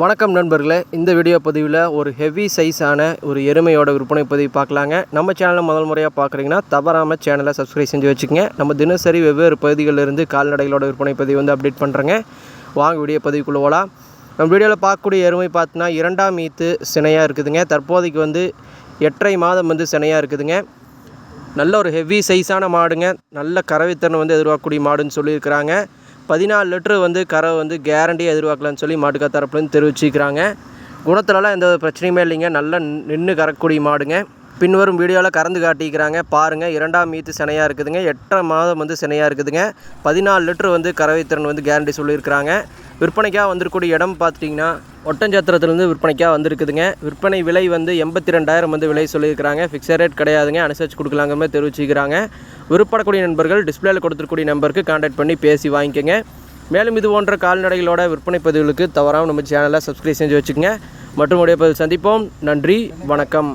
வணக்கம் நண்பர்களே. இந்த வீடியோ பதிவில் ஒரு ஹெவி சைஸான ஒரு எருமையோட விற்பனை பதிவு பார்க்கலாங்க. நம்ம சேனலை முதல் முறையாக பார்க்குறீங்கன்னா தவறாமல் சேனலை சப்ஸ்கிரைப் செஞ்சு வச்சுக்கோங்க. நம்ம தினசரி வெவ்வேறு பகுதிகளில் இருந்து கால்நடைகளோட விற்பனை பதிவு வந்து அப்டேட் பண்ணுறேங்க வாங்க வீடியோ பதிவுக்குள்ளே போகலாம் நம்ம வீடியோவில் பார்க்கக்கூடிய எருமை பார்த்தீங்கன்னா இரண்டாம் ஈத்து சினையாக இருக்குதுங்க. தற்போதைக்கு வந்து எட்டரை மாதம் வந்து சினையாக இருக்குதுங்க. நல்ல ஒரு ஹெவி சைஸான மாடுங்க. நல்ல கறவைத்திறன் வந்து எதிர்பார்க்கக்கூடிய மாடுன்னு சொல்லியிருக்கிறாங்க. பதினாலு லிட்டரு வந்து கறவை வந்து கேரண்டியாக எதிர்பார்க்கலான்னு சொல்லி மாட்டுக்கா தரப்புலேருந்து தெரிவிச்சிக்கிறாங்க குணத்துலலாம் எந்த ஒரு பிரச்சனையுமே இல்லைங்க. நல்லா நின்று கறக்கக்கூடிய மாடுங்க. பின்வரும் வீடியோவில் கறந்து காட்டிக்கிறாங்க பாருங்கள் இரண்டாம் மீத்து சினையாக இருக்குதுங்க. எட்டரை மாதம் வந்து சினையாக இருக்குதுங்க. பதினாலு லிட்டரு வந்து கறவை திறன் வந்து கேரண்டி சொல்லியிருக்கிறாங்க. விற்பனைக்காக வந்திருக்கக்கூடிய இடம் பார்த்துட்டிங்கன்னா ஒட்டஞ்சத்திரத்துலேருந்து விற்பனைக்காக வந்திருக்குதுங்க. விற்பனை விலை வந்து எண்பத்தி ரெண்டாயிரம் வந்து விலை சொல்லியிருக்கிறாங்க. ஃபிக்ஸட் ரேட் கிடையாதுங்க. அனுசரித்து கொடுக்கலாங்கிற மாதிரி தெரிவிச்சிக்கிறாங்க விருப்பப்படக்கூடிய நண்பர்கள் டிஸ்பிளேயில் கொடுத்துருக்கூடிய நம்பருக்கு காண்டாக்ட் பண்ணி பேசி வாங்கிக்கோங்க. மேலும் இது போன்ற கால்நடைகளோட விற்பனை பதிவுகளுக்கு தவறாமல் நம்ம சேனலை சப்ஸ்கிரைப் செஞ்சு வச்சுக்கோங்க. மற்றும் உடைய பதிவு சந்திப்போம். நன்றி வணக்கம்.